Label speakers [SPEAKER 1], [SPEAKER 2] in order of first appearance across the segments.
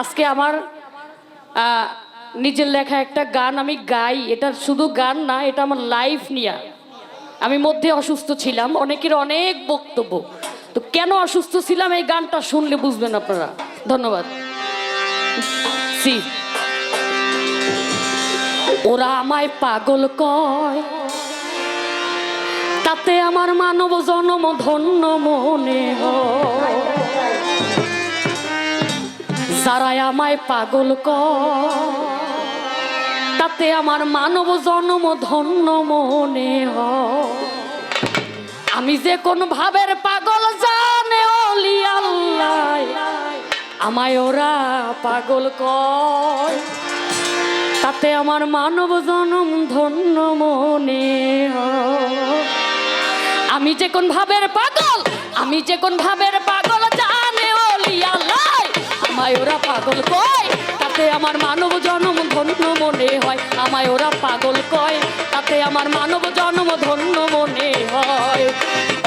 [SPEAKER 1] আজকে আমার নিজের লেখা একটা গান আমি গাই। এটা শুধু গান না, এটা আমার লাইফ নিয়ে। আমি মধ্যে অসুস্থ ছিলাম, অনেকের অনেক বক্তব্য। তো কেন অসুস্থ ছিলাম? এই গানটা শুনলে বুঝবেন আপনারা। ধন্যবাদ। সি। ওরা আমায় পাগল কয়। তাতে আমার মানব জনম ধন্য মনে হয়। যারা আমায় পাগল কয় তাতে আমার মানব জনম ধন্য মনে হয়। আমি যে কোন ভাবের পাগল জানে অলি আল্লাহ, আমায় ওরা পাগল কয়। তাতে আমার মানব জনম ধন্য মনে আমি যে কোন ভাবের পাগল, আমি যে কোন ভাবের পাগল আমায় ওরা পাগল কয়? তাতে আমার মানব জনম ধন্য মনে হয়। আমায় ওরা পাগল কয়। তাতে আমার মানব জনম ধন্য মনে হয়।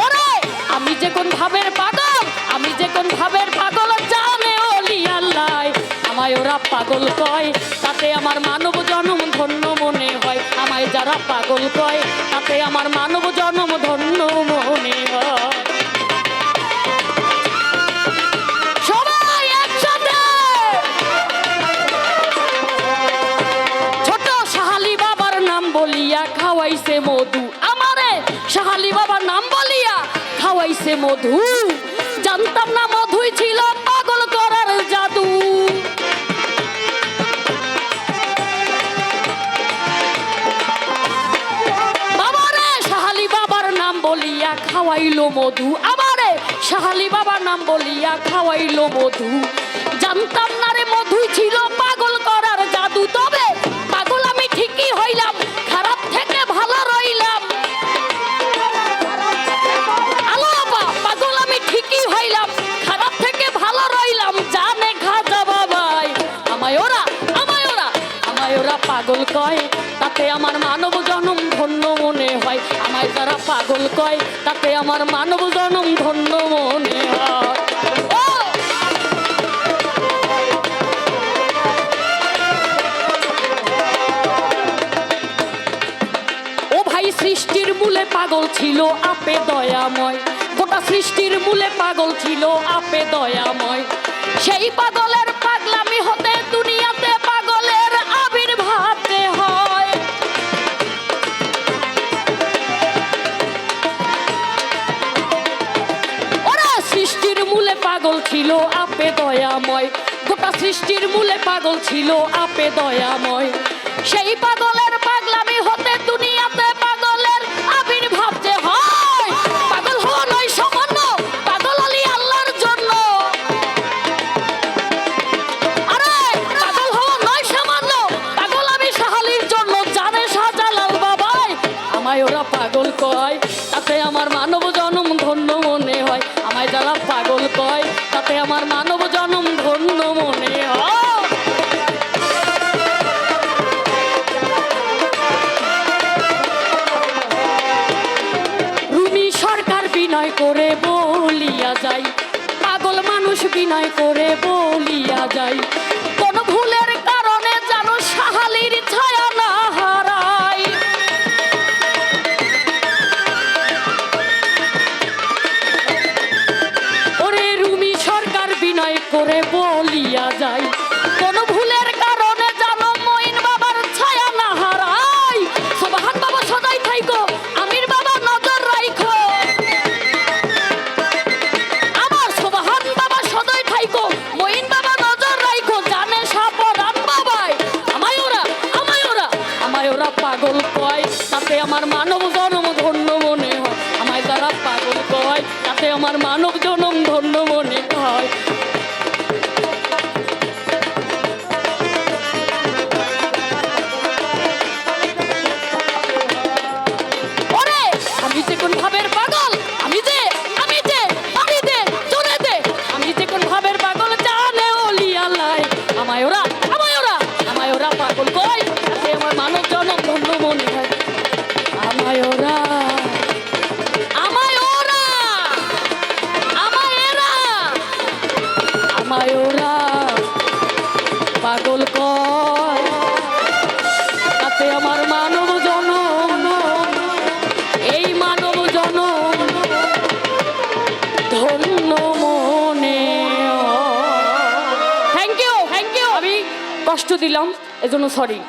[SPEAKER 1] ওরে, আমি যে কোন ভাবের পাগল, আমি যে কোন ভাবের পাগল জানে অলি আল্লাহ। আমায় ওরা পাগল কয়। তাতে আমার মানব জনম ধন্য মনে হয়। আমায় যারা পাগল কয়, তাতে আমার মানব জনম ধন্য মনে হয় খাওয়াইছে মধু। আমারে সাহালি বাবার নাম বলিয়া খাওয়াইছে মধু। জানতাম না মধুই ছিল পাগল করার জাদু। বাবারে সাহালি বাবার নাম বলিয়া খাওয়াইলো মধু। আমারে সাহালি বাবার নাম বলিয়া খাওয়াইলো মধু। জানতাম না পাগল কয়, তাতে আমার মানব জনম ধন্য মনে হয়। আমায় যারা পাগল কয়, তাতে আমার মানব জনম ধন্য মনে হয়। ও! ভাই, সৃষ্টির মূলে পাগল ছিল আপে দয়াময়। গোটা সৃষ্টির মূলে পাগল ছিল আপে দয়াময়। সেই পাগলের পাগলামি হতে দুনিয়াতে দয়াময়। গোটা সৃষ্টির মূলে পাগল ছিল আপে দয়াময়। সেই পাগলের পাগলামি হতে দুনিয়াতে পাগলের আবির্ভাব যে হয়, পাগল হওয়া নয় সামান্য, পাগল আলী আল্লাহর জন্য। আরে, পাগল হওয়া নয় সামান্য, পাগল আমি সাহালির জন্য জানে শাহজালাল বাবাই। আমায় ওরা পাগল কয়, তাতে আমার মানব জনম ধন্য মনে হয়। আমায় যারা পাগল কয়, তাতে আমার মানব যাই। পাগল মানুষ বিনয় করে বলিয়া যাই। আমার মানব জনম ধন্য মনে হয়। আমায় তারা পাগল কয় তাতে আমার মানব আমায় ওরা আমায় ওরা তাতে আমার মানব এই মানব জনম থ্যাংক ইউ থ্যাংক ইউ আমি কষ্ট দিলাম, এজন্য সরি